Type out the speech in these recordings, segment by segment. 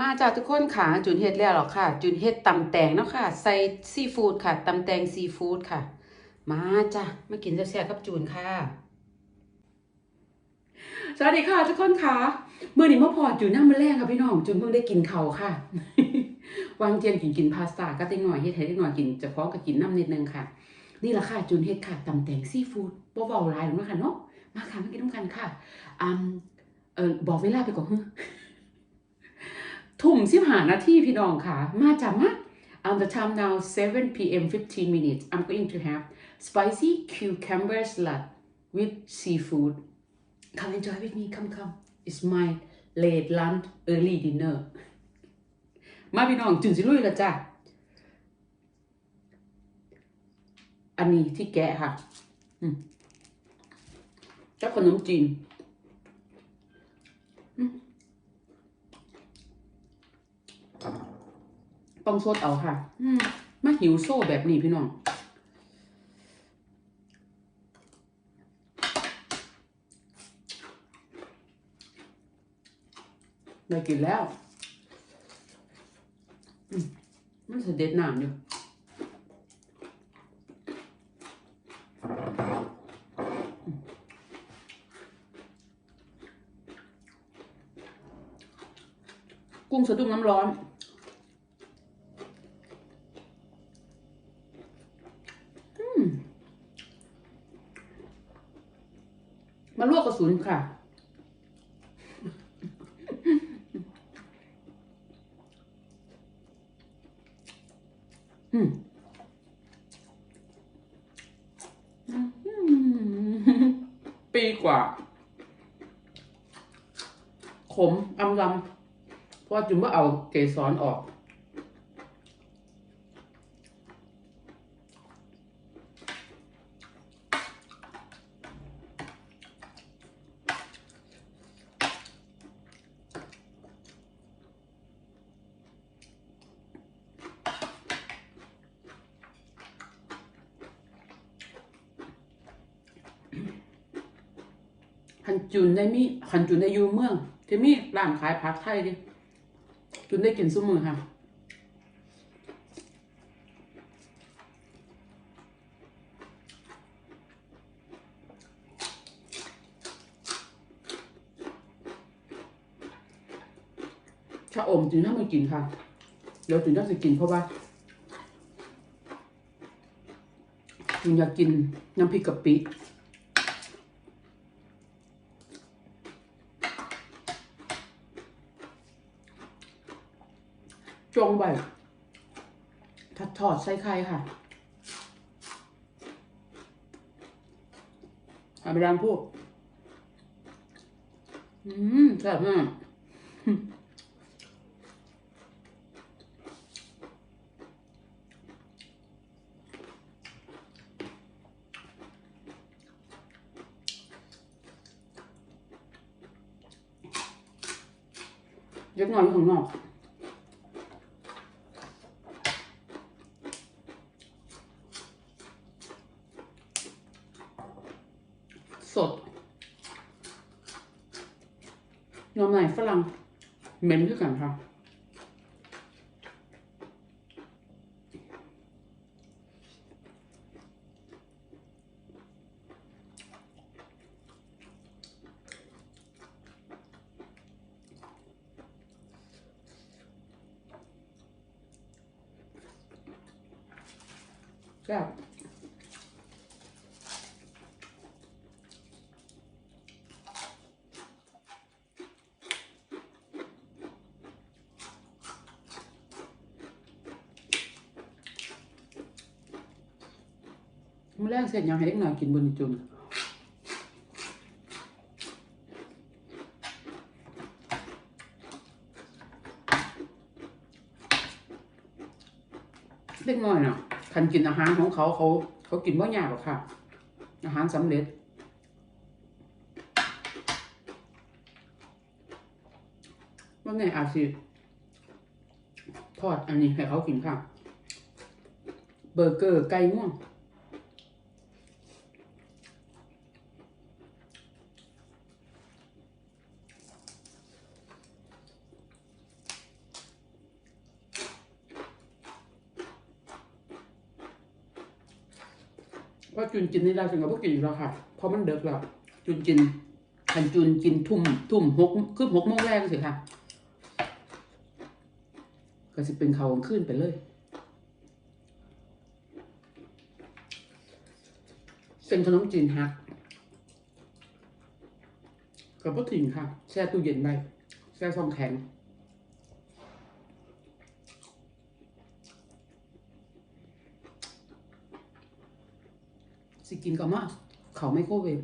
มาจากทุกคนค่ะ จุนเฮ็ดแล้วหรอกค่ะ จุนเฮ็ดตำแตงเนาะค่ะ ใส่ซีฟู้ดค่ะตำแตงซีฟู้ดค่ะ มาจ้ะมากินแซ่บๆกับจูนค่ะ สวัสดีค่ะ ทุกคนค่ะเมื่อนี้มาพอจูนน้ำมาแรงค่ะพี่น้องจูนเพิ่งได้กินเขาค่ะ วางเทียนกินกินพาสต้าก็ติ๊งหน่อยเฮ็ดให้ติงหน่อยกินจะพร้อมกับกินน้ำนิดนึงค่ะ นี่แหละค่ะจูนเฮ็ดค่ะตำแตงซีฟู้ดบ่เบาหลายหรอกนะคะเนาะมาค่ะมากินน้ำกันค่ะอืมเออบอกเวลาไปก่อนเฮ้ ทุ่มสิบหานาทีพี่น้องค่ะ มาจากมา on the time now 7 p.m. 15 minutes I'm going to have spicy cucumber salad with seafood come enjoy with me come come it's my late lunch early dinner มาพี่น้องจุนสิลุยละจ้ะอันนี้ที่แกะค่ะอืมเจ้าขนมจีน ต้องสดเอาค่ะ อืมมาหิวโซ่แบบนี้พี่น้อง ได้กินแล้วอืมมันจะเด็ดน้ำอยู่กุ้งสะดุ้งน้ำร้อน มาลวกกระสุนค่ะ อืมปีกว่า ขมอำลำเพราะจุ๋มว่าเอาเกสรออก หันจุนได้มีหันจุนได้อยู่เมืองที่มีร้านขายผักไทยดิจุนได้กินซุ้มมือค่ะชาอมจุนถ้าไม่กินค่ะ เดี๋ยวจุนต้องจะกินเพราะว่าจุนอยากกินน้ำพริกกะปิ จง ไปถัดทอดใส่ไข่ค่ะอาไปดามพูดอืมแซ่บมากเล็กน้อยอยู่ข้างนอก สดยอมไหนฝรั่ง เหม็นด้วยกันค่ะ แซ่บ มื้อแรกเสร็จยังให้เด็กหน่อยกินบนจุนเด็กน้อยน่ะคันกินอาหารของเขาเขาเขากินบ่ยากหรอกค่ะ อาหารสำเร็จว่าไงอาชีทอดอันนี้ให้เขากินค่ะ เบอร์เกอร์ไก่ง่วง ว่า จุนกินนี่ได้ถึงกับพวกกินอยู่แล้วค่ะ เพราะมันเด็กแล้วจุนกินคันจุนกินทุ่มทุ่มหกคือหกโมงแรกสิค่ะ ก็สิเป็นเขาขึ้นไปเลยเป็นขนมจีนฮักกับพวกถิ่นค่ะ แช่ตู้เย็นไว้แช่ซองแข็ง สิ กินก็มาเขาไม่โครเวฟ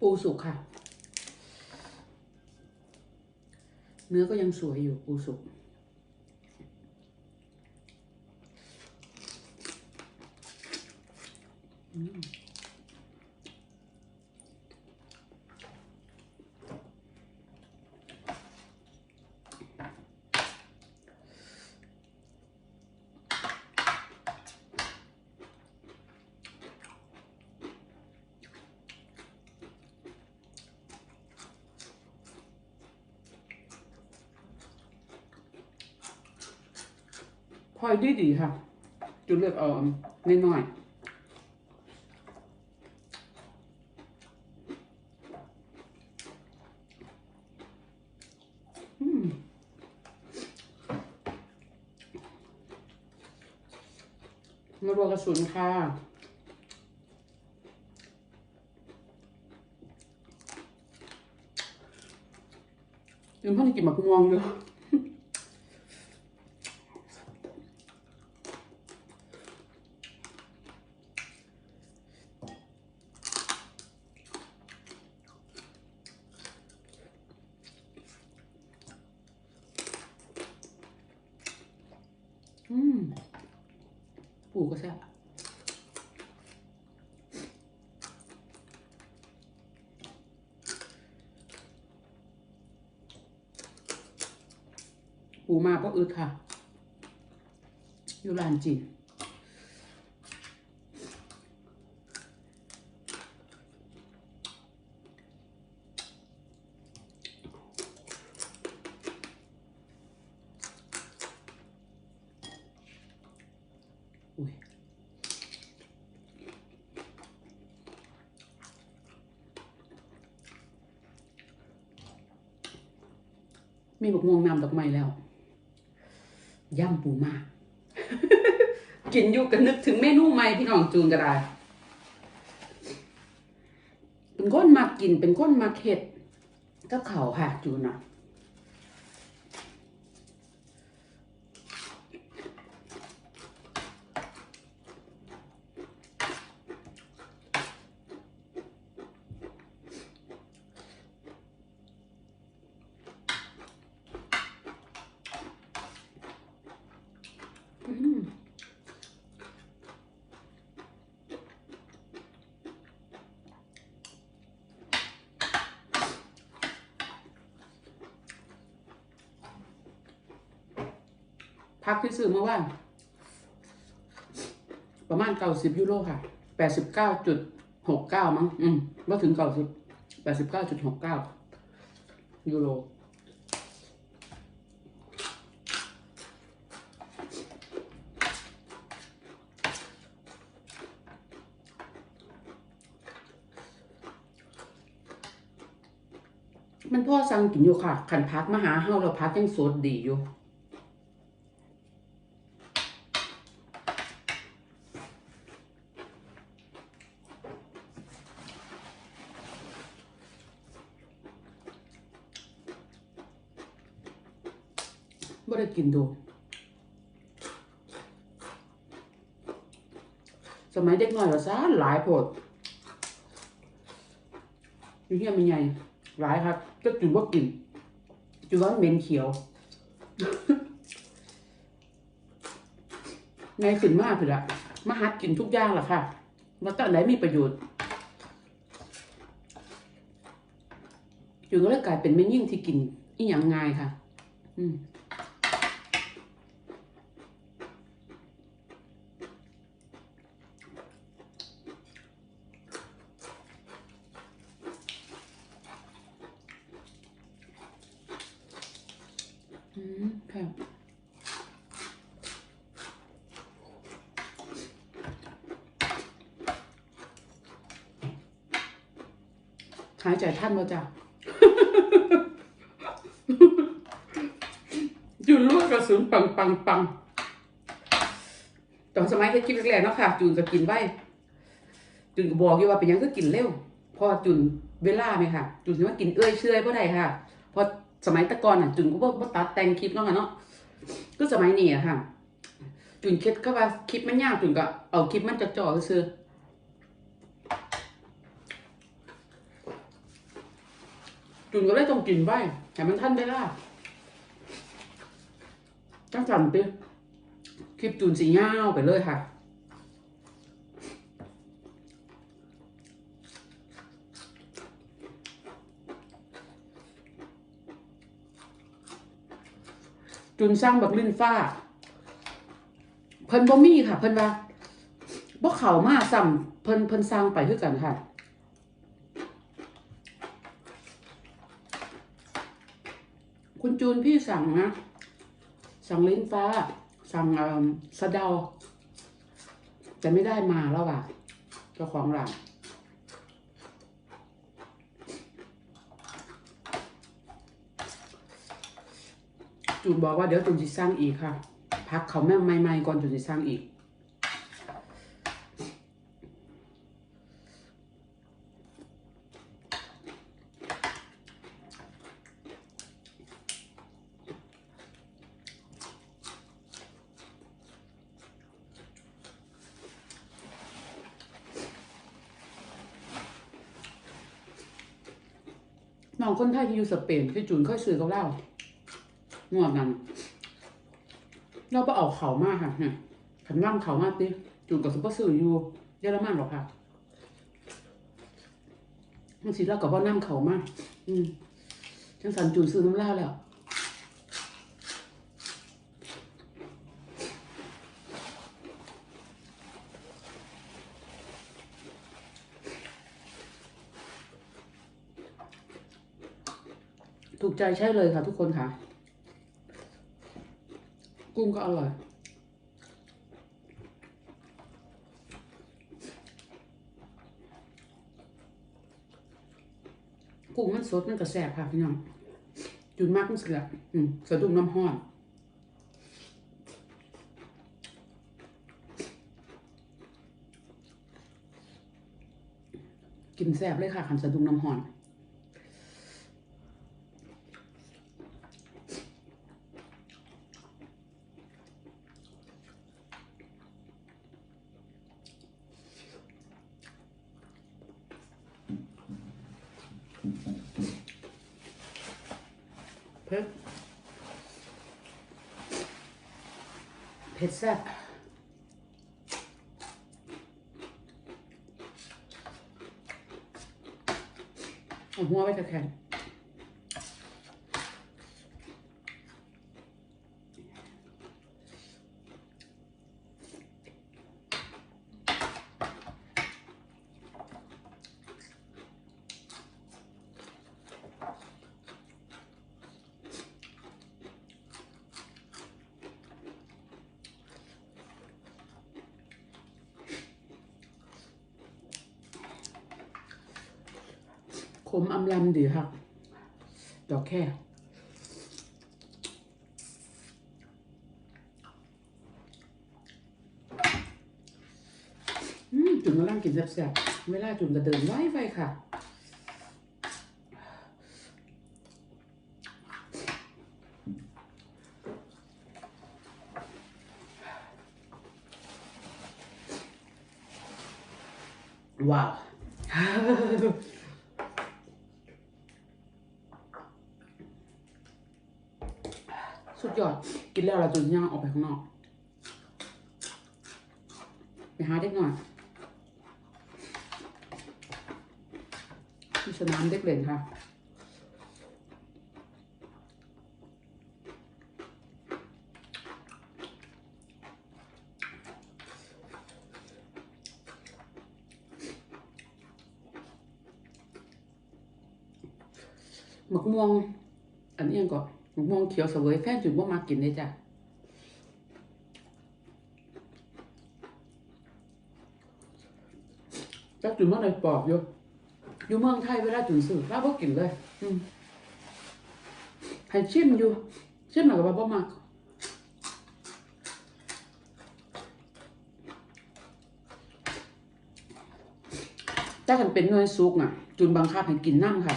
ปูสุกค่ะ เนื้อก็ยังสวยอยู่ปูสุก พลอยดีดีค่ะ จุดเลือกเอาน้อยน้อยอืมารัวกระสุนค่ะยังเพิ่งกินหมากม่วงอยู่ อืมปูก็แซ่บ ปูมาก็อึดค่ะ อยู่ร้านจีนมีบกม่วงนำดอกไม้แล้ว ย่ำปูมากกินอยู่กันนึกถึงเมนูใหม่พี่น้องจูนก็ได้ เป็นก้นมากกินเป็นก้นมาเห็ดก็เข่าค่ะจูนอะ พักที่ซื้อเมื่อวานประมาณเก้าสิบยูโรค่ะแปดสิบเก้าจุดหกเก้ามั้ง อืมว่าถึงเก้าสิบแปดสิบเก้าจุดหกเก้ายูโร มันพ่อสั่งกินอยู่ค่ะ ขันพักมาหาเฮาเราพักยังสดดีอยู่บ่ได้กินดู สมัยเด็กน้อยเราซะหลายโพดอยู่เฮียมันใหญ่ ร้ายครับก็จุดว่ากลิ่นจุดว่าเหม็นเขียว ในขึ้นมากคือละมาหัดกินทุกอย่างล่ะค่ะว่าตอนไหนมีประโยชน์จุดก็เลยกลายเป็นไม่ยิ่งที่กินอีหยังง่ายค่ะ อืม ค่ะหายใจท่านบ่จ้ะจุนลูกกระสุนปังปังปังตอนสมัยเฮ็ดคลิปแรกๆเนาะค่ะจูนก็กินไว้จุนก็บอกอยู่ว่าเป็นหยังก็กินเร็วเพอจุนเวลาไหมค่ะ จุนสิว่ากินเอื้อยเชื่อยบ่ได้ค่ะเพอ สมัยตะกอนอะจุนก็บ่บ่ตัดแต่งคลิปเนาะค่ะเนาะก็สมัยนี้อะค่ะ จุนคิดก็ว่าคลิปมันยาวจุนก็เอาคลิปมันจ่อๆซื่อๆจุนก็เลยต้องกินไว้ให้มันทันเวลาจังสันติคลิปจูนสียาไปเลยค่ะ จุนสร้างบักลิ้นฟ้า เพิ่นบ่มีค่ะ เพิ่นว่าบ่เข้ามาซ้ำเพิ่นเพิ่นสร้างไปคือกันค่ะคุณจูนพี่สั่งนะ สั่งลิ้นฟ้า สั่งเอ่อสะเดา แต่ไม่ได้มาแล้วอะเจ้าของร้าน จูนบอกว่าเดี๋ยวจูนจะสร้างอีกค่ะ พักเขาแม่ใหม่ๆก่อนจูนจะสร้างอีก น้องคนไทยที่อยู่สเปนที่จูนเคยซื้อกับเรา งวดนั้น เราไปเอาเขามากค่ะเนี่ยขันว่างเขามากติจูนกับซุปเปอร์ซื้ออยู่เยอรมันหรอกค่ะมันสิเรากับว่าน้ำเขามาก อืมจังสันจูนซื้อน้ำลาแล้วถูกใจใช่เลยค่ะทุกคนค่ะ กุ้งก็อร่อย กุ้งมันสดมันก็แซ่บค่ะพี่น้องจุนมากมันเสือกอืมสะดุ้งน้ำห้อนกินแซ่บเลยค่ะคันสะดุ้งน้ำห้อน เผ็ดเผ็ดแซ่บหัวไว้ตะแคงข มอำลำดีครับดอกแค่จุ่มกำลังกินแซ่บๆเวลาจุ่มจะเดินไว้ไวค่ะว้าว สุดยอด กินแล้วเราจุนย่างออกไปข้างนอก ไปหาเด็กหน่อยที่สนามเด็กเล่นค่ะหมกม่วงอันนี้ยังก่อน มะม่วงเขียวเสวยแฟนจุนบ่มากินเลยจ้ะจักจุนว่าในปอบอยู่อยู่เมืองไทยเวลาจุนซื้อเราบ่กินเลยอืมให้ชิมอยู่ ชิมแล้วก็ว่าบ่มักถ้ากันเป็นหน่วยซุกอะ จุนบังคับให้กินน้ำค่ะ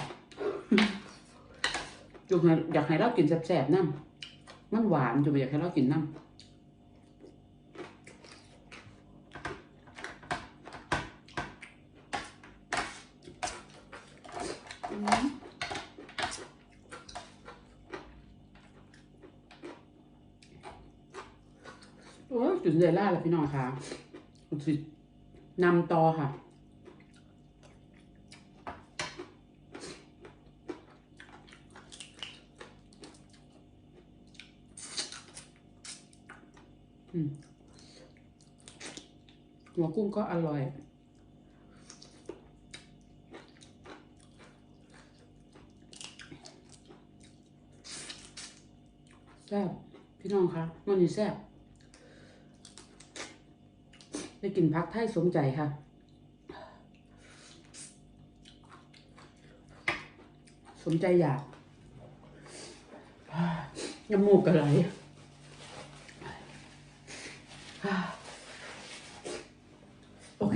จุนให้อยากให้เรากินแสบๆน้ำมันหวานจุนบ่อยากให้เรากินน้ำโอ้ยจุนเดล่าแล้วพี่น้องค่ะสินำต่อค่ะ หัวกุ้งก็อร่อย แซ่บพี่น้องคะมันนี่แซ่บได้กินพักไทยสมใจค่ะสมใจอยากน้ำมูกกระไหล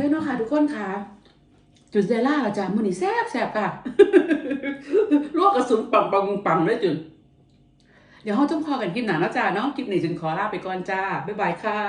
โอเคเนาะค่ะทุกคนค่ะ จุดเซล่าละจ้ะมือนี่แซ่บแซ่บค่ะลวกกระสุนปังปังปังเลยจุดเดี๋ยวเราจ้องพอกันคลิปหนานะจ้าเนาะคลิปนี้จุนขอลาไปก่อนจ้า บ๊ายบายค่ะ